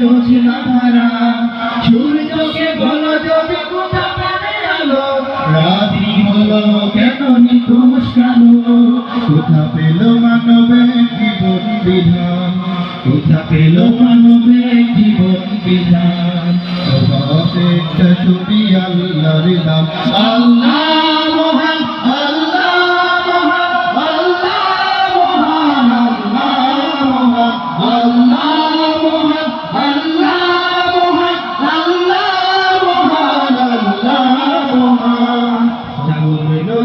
জোছনা ধারা সূর্যকে বলো যদি কোথা পেলে আলো। রাত্রি হলো, কেন নিতোষ কালো? কোথা পেল মানবের জীবন বিধান? কোথা পেল মানবের জীবন বিধান? একটা ছবি আল্লাহর নাম আল্লাহ মহান, আল্লাহ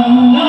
Não.